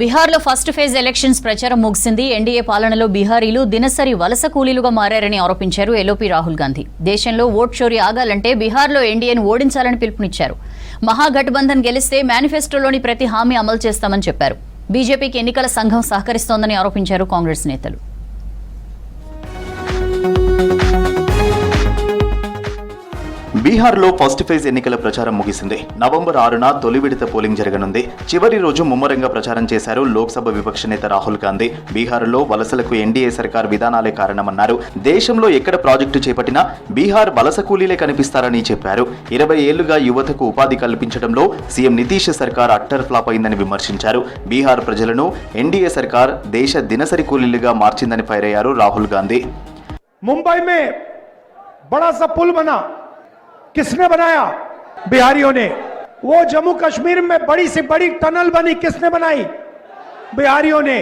బీహార్లో first phase elections ప్రచారం ముగిసింది. ఎన్డీఏ పాలనలో బీహారీలు దినసరి వలస కూలీలుగా మారారని ఆరోపించారు ఎల్ఓపీ రాహుల్ గాంధీ. దేశంలో ఓట్ చోరీ ఆగాలంటే బీహార్లో ఎన్డీఏను ఓడించాలని పిలుపునిచ్చారు. మహాగఠబంధన్ గెలిస్తే మేనిఫెస్టోలోని ప్రతి హామీ అమలు చేస్తామని చెప్పారు. బీజేపీకి ఎన్నికల సంఘం సహకరిస్తోందని ఆరోపించారు కాంగ్రెస్ నేతలు. బీహార్లో ఫస్ట్ ఫేజ్ ఎన్నికల ప్రచారం ముగిసింది. నవంబర్ ఆరున తొలి విడత పోలింగ్ జరగనుంది. చివరి రోజు ముమ్మరంగా ప్రచారం చేశారు లోక్సభ విపక్ష నేత రాహుల్ గాంధీ. బీహార్లో వలసలకు ఎన్డీఏ సర్కార్ విధానాలే కారణమన్నారు. దేశంలో ఎక్కడ ప్రాజెక్టు చేపట్టినా బీహార్ వలస కూలీలే కనిపిస్తారని చెప్పారు. ఇరవై ఏళ్ళుగా యువతకు ఉపాధి కల్పించడంలో సీఎం నితీష్ సర్కార్ అట్టర్ ఫ్లాప్ అయిందని విమర్శించారు. బీహార్ ప్రజలను ఎన్డీఏ సర్కార్ దేశ దినసరి కూలీలుగా మార్చిందని ఫైర్ అయ్యారు రాహుల్ గాంధీ. ముంబై బడా సా పుల్ బనా. किसने बनाया? बिहारियों ने। वो जम्मू कश्मीर में बड़ी से बड़ी टनल बनी, किसने बनाई? बिहारियों ने।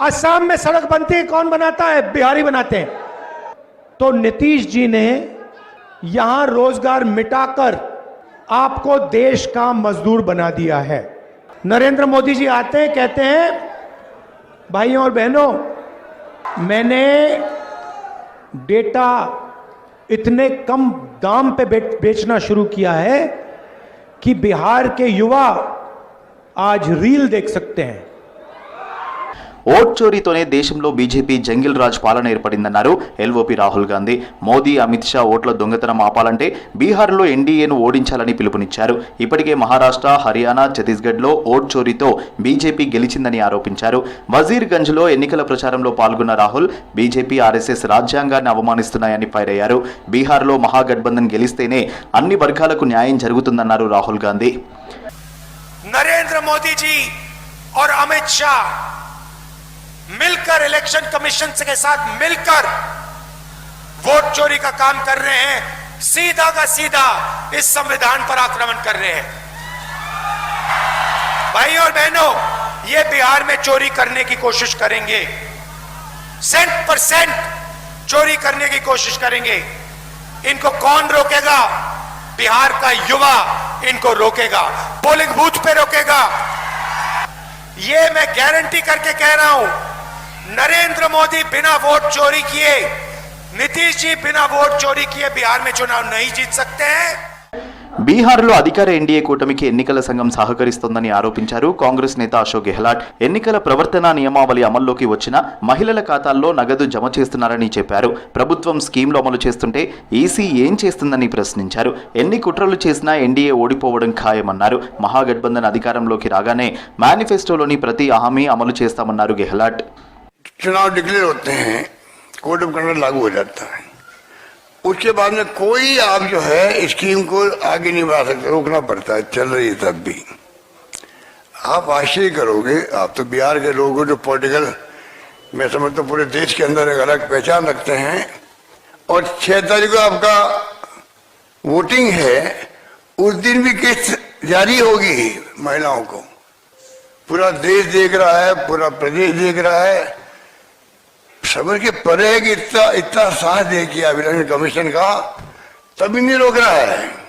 असम में सड़क बनती है, कौन बनाता है? बिहारी बनाते हैं। तो नीतीश जी ने यहाँ रोज़गार मिटाकर आपको देश का मजदूर बना दिया है। नरेंद्र मोदी जी आते हैं, कहते हैं, भाइयों और बहनों, मैंने डेटा इतने कम दाम पे बेचना शुरू किया है कि बिहार के युवा आज रील देख सकते हैं। ఓట్ చోరీతోనే దేశంలో బీజేపీ జంగిల్ రాజ్ పాలన ఏర్పడిందన్నారు ఎల్ఓపి రాహుల్ గాంధీ మోదీ అమిత్ షా ఓట్ల దొంగతనం ఆపాలంటే బీహార్లో ఎన్డీఏను ఓడించాలని పిలుపునిచ్చారు ఇప్పటికే మహారాష్ట్ర హర్యానా ఛత్తీస్గఢ్లో ఓట్ చోరీతో బీజేపీ గెలిచిందని ఆరోపించారు వజీర్గంజ్లో ఎన్నికల ప్రచారంలో పాల్గొన్న రాహుల్ బీజేపీ ఆర్ఎస్ఎస్ రాజ్యాంగాన్ని అవమానిస్తున్నాయని ఫైర్ అయ్యారు బీహార్లో మహాగఠబంధన్ గెలిస్తేనే అన్ని వర్గాలకు న్యాయం జరుగుతుందన్నారు రాహుల్ గాంధీ नरेंद्र मोदी जी और अमित शाह मिलकर इलेक्शन कमीशन के साथ मिलकर वोट चोरी का काम कर रहे हैं, सीधा का सीधा इस संविधान पर आक्रमण कर रहे हैं। भाई और बहनों, ये बिहार में चोरी करने की कोशिश करेंगे। सेंट परसेंट चोरी करने की कोशिश करेंगे। इनको कौन रोकेगा? बिहार का युवा इनको रोकेगा। पोलिंग बूथ पे रोकेगा। ये मैं गारंटी करके कह रहा हूँ नरेंद्र मोदी बिना वोट चोरी किए नीतीश जी बिना वोट चोरी किए बिहार में चुनाव नहीं जीत सकते हैं బీహార్లో అధికార ఎన్డీఏ కూటమికి ఎన్నికల సంఘం సహకరిస్తోందని ఆరోపించారు కాంగ్రెస్ నేత అశోక్ గెహ్లాట్ ఎన్నికల ప్రవర్తన నియమావళి అమల్లోకి వచ్చిన మహిళల ఖాతాల్లో నగదు జమ చేస్తున్నారని చెప్పారు ప్రభుత్వం స్కీమ్లు అమలు చేస్తుంటే ఈసీ ఏం చేస్తుందని ప్రశ్నించారు ఎన్ని కుట్రలు చేసినా ఎన్డీఏ ఓడిపోవడం ఖాయమన్నారు మహాగఠబంధన్ అధికారంలోకి రాగానే మేనిఫెస్టోలోని ప్రతి హామీ అమలు చేస్తామన్నారు గెహ్లాట్ चुनाव डिक्लेयर होते हैं कोड ऑफ़ कंडक्ट लागू हो जाता है। उसके बाद में कोई आप जो है, स्कीम को आगे नहीं बढ़ा सकते, रोकना पड़ता है, चल रही है तब भी। आप आश्चर्य करोगे, आप तो बिहार के लोग जो पॉलिटिकल मैं समझता हूँ पूरे देश के अंदर एक अलग पहचान रखते हैं, और छह तारीख को आपका वोटिंग है, उस दिन भी किस्त जारी होगी महिलाओं को। पूरा देश देख रहा है, पूरा प्रदेश देख रहा है समझ के परे इतना इतना साथ दे किया इलेक्शन कमीशन का तभी नहीं रोक रहा है।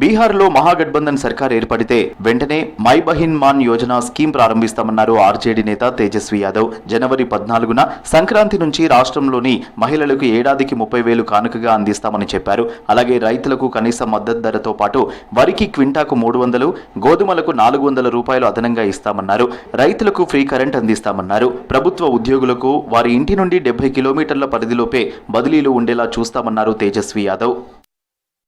బీహార్లో మహాగఠబంధన్ సర్కార్ ఏర్పడితే వెంటనే మై బహిన్ మాన్ యోజన స్కీమ్ ప్రారంభిస్తామన్నారు ఆర్జేడీ నేత తేజస్వి యాదవ్. జనవరి పద్నాలుగున సంక్రాంతి నుంచి రాష్ట్రంలోని మహిళలకు ఏడాదికి ముప్పై వేలు కానుకగా అందిస్తామని చెప్పారు. అలాగే రైతులకు కనీస మద్దతు ధరతో పాటు వరికి క్వింటాకు మూడు వందలు గోధుమలకు నాలుగు వందల రూపాయలు అదనంగా ఇస్తామన్నారు. రైతులకు ఫ్రీ కరెంట్ అందిస్తామన్నారు. ప్రభుత్వ ఉద్యోగులకు వారి ఇంటి నుండి డెబ్బై కిలోమీటర్ల పరిధిలోపే బదిలీలు ఉండేలా చూస్తామన్నారు తేజస్వి యాదవ్.